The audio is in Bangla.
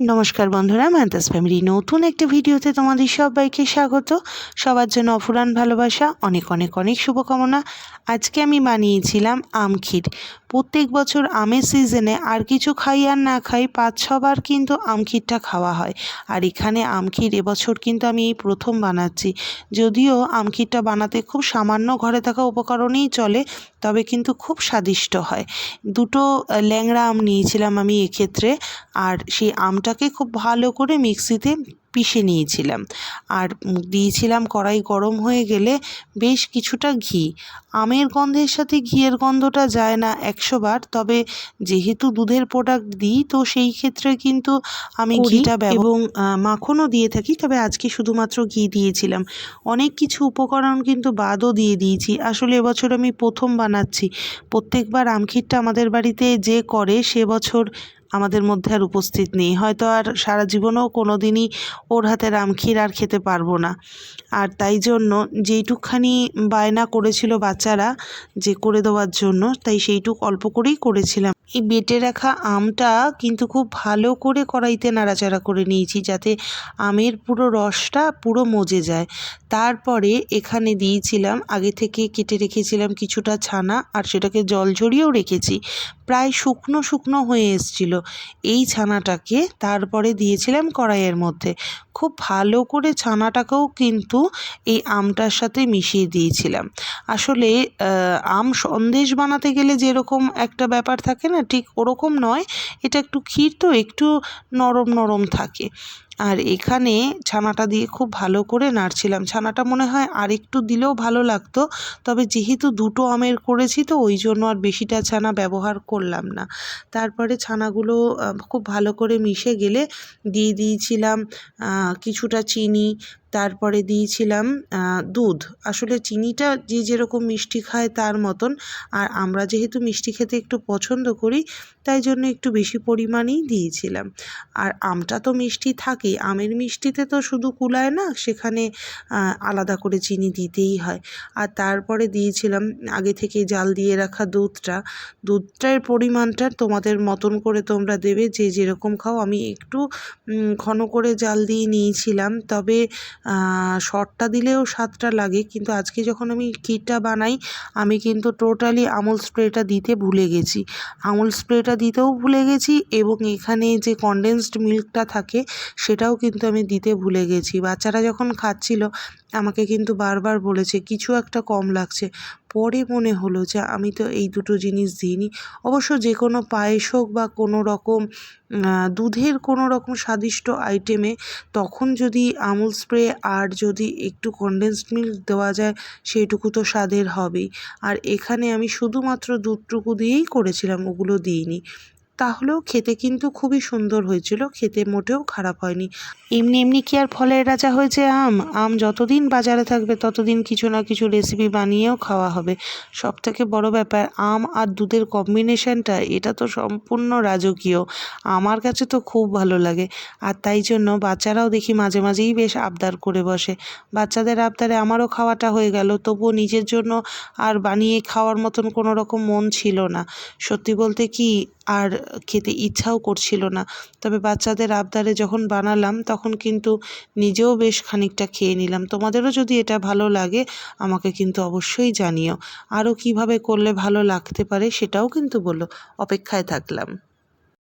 নমস্কার বন্ধুরা ম্যান্তাস ফ্যামিলি নতুন একটা ভিডিওতে তোমাদের সবাইকে স্বাগত। সবার জন্য অফুরান ভালোবাসা, অনেক অনেক অনেক শুভকামনা। আজকে আমি বানিয়েছিলাম আম ক্ষীর। প্রত্যেক বছর আমের সিজনে আর কিছু খাই আর না খাই পাঁচ, ছবার কিন্তু আম ক্ষীরটা খাওয়া হয়। আর এখানে আম ক্ষীর এবছর কিন্তু আমি এই প্রথম বানাচ্ছি। যদিও আম ক্ষীরটা বানাতে খুব সামান্য ঘরে থাকা উপকরণেই চলে, তবে কিন্তু খুব স্বাদিষ্ট হয়। দুটো ল্যাংড়া আম নিয়েছিলাম আমি এক্ষেত্রে। আর সেই আমটাকে খুব ভালো করে মিক্সিতে পিষে নিয়েছিলাম। আর দিয়েছিলাম কড়াই গরম হয়ে গেলে বেশ কিছুটা ঘি। আমের গন্ধের সাথে ঘিয়ের গন্ধটা যায় না একশো বার তবে যেহেতু দুধের প্রোডাক্ট দিই তো সেই ক্ষেত্রে কিন্তু আমি ঘিটা এবং মাখনও দিয়ে থাকি তবে আজকে শুধুমাত্র ঘি দিয়েছিলাম। অনেক কিছু উপকরণ কিন্তু বাদও দিয়ে দিয়েছি। আসলে এবছর আমি প্রথম বানাচ্ছি। প্রত্যেকবার আমক্ষীরটা আমাদের বাড়িতে যে করে সে বছর আমাদের মধ্যে আর উপস্থিত নেই। হয়তো আর সারা জীবনেও কোনো দিনই ওর হাতের আমক্ষীর আর খেতে পারব না। আর তাই জন্য যেইটুকখানি বায়না করেছিল বাচ্চারা যে করে দেওয়ার জন্য, তাই সেইটুক অল্প করেই করেছিলাম। এই বেটে রাখা আমটা কিন্তু খুব ভালো করে কড়াইতে নাড়াচাড়া করে নিয়েছি যাতে আমের পুরো রসটা পুরো মজে যায়। তারপরে এখানে দিয়েছিলাম, আগে থেকে কেটে রেখেছিলাম কিছুটা ছানা আর সেটাকে জল ঝরিয়েও রেখেছি। প্রায় শুকনো শুকনো হয়ে এসছিল। এই ছানাটাকে তারপরে দিয়েছিলাম কড়াইয়ের মধ্যে। খুব ভালো করে ছানাটাকেও কিন্তু এই আমটার সাথে মিশিয়ে দিয়েছিলাম। আসলে আম সন্দেশ বানাতে গেলে যেরকম একটা ব্যাপার থাকে না, ঠিক ওরকম নয়। এটা একটু ক্ষীর তো, একটু নরম নরম থাকে। আর এখানে ছানাটা দিয়ে খুব ভালো করে নাড়ছিলাম। ছানাটা মনে হয় আর একটু দিলেও ভালো লাগতো, তবে যেহেতু দুটো আমের করেছি তো ওই জন্য আর বেশিটা ছানা ব্যবহার করলাম না। তারপরে ছানাগুলো খুব ভালো করে মিশে গেলে দিয়ে দিয়েছিলাম কিছুটা চিনি তারপরে দিয়েছিলাম দুধ। আসলে চিনিটা যে যেরকম মিষ্টি খায় তার মতন। আর আমরা যেহেতু মিষ্টি খেতে একটু পছন্দ করি, তাই জন্য একটু বেশি পরিমাণেই দিয়েছিলাম। আর আমটা তো মিষ্টি থাকেই আমের মিষ্টিতে তো শুধু কুলায় না, সেখানে আলাদা করে চিনি দিতেই হয়। আর তারপরে দিয়েছিলাম, আগে থেকে জাল দিয়ে রাখা দুধটা। দুধটার পরিমাণটা তোমাদের মতন করে তোমরা দেবে, যে যেরকম খাও। আমি একটু ঘন করে জাল দিয়ে নিয়েছিলাম। তবে শর্টটা দিলেও স্বাদটা লাগে। কিন্তু আজকে যখন আমি ক্ষীরটা বানাই, আমি কিন্তু টোটালি আমুল স্প্রেটা দিতে ভুলে গেছি। আমুল স্প্রেটা দিতেও ভুলে গেছি এবং এখানে যে কনডেন্সড মিল্কটা থাকে, সেটাও কিন্তু আমি দিতে ভুলে গেছি। বাচ্চারা যখন খাচ্ছিল, আমাকে কিন্তু বারবার বলেছে, কিছু একটা কম লাগছে। পরে মনে হলো যে আমি তো এই দুটো জিনিস দিইনি। অবশ্য যে কোনো পায়েস হোক বা কোনো রকম দুধের কোনো রকম স্বাদিষ্ট আইটেমে তখন যদি আমুল স্প্রে আর যদি একটু কনডেন্সড মিল্ক দেওয়া যায়, সেটুকু তো স্বাদের হবেই। আর এখানে আমি শুধুমাত্র দুধটুকু দিয়েই করেছিলাম, ওগুলো দিইনি। তাহলেও খেতে কিন্তু খুবই সুন্দর হয়েছিল। খেতে মোটেও খারাপ হয়নি। এমনি এমনি কি আর ফলের রাজা হয়েছে আম? আম যতদিন বাজারে থাকবে, ততদিন কিছু না কিছু রেসিপি বানিয়েও খাওয়া হবে। সব থেকে বড় ব্যাপার, আম আর দুধের কম্বিনেশনটা এটা তো সম্পূর্ণ রাজকীয়। আমার কাছে তো খুব ভালো লাগে। আর তাই জন্য বাচ্চারাও দেখি মাঝে মাঝেই বেশ আবদার করে বসে। বাচ্চাদের আবদারে আমারও খাওয়াটা হয়ে গেল। তবুও নিজের জন্য আর বানিয়ে খাওয়ার মতন কোনো রকম মন ছিল না। সত্যি বলতে কি, আর খেতে ইচ্ছাও করছিল না। তবে বাচ্চাদের আবদারে যখন বানালাম, তখন কিন্তু নিজেও বেশ খানিকটা খেয়ে নিলাম। তোমাদেরও যদি এটা ভালো লাগে, আমাকে কিন্তু অবশ্যই জানিও। আরও কীভাবে করলে ভালো লাগতে পারে সেটাও কিন্তু বলো। অপেক্ষায় থাকলাম।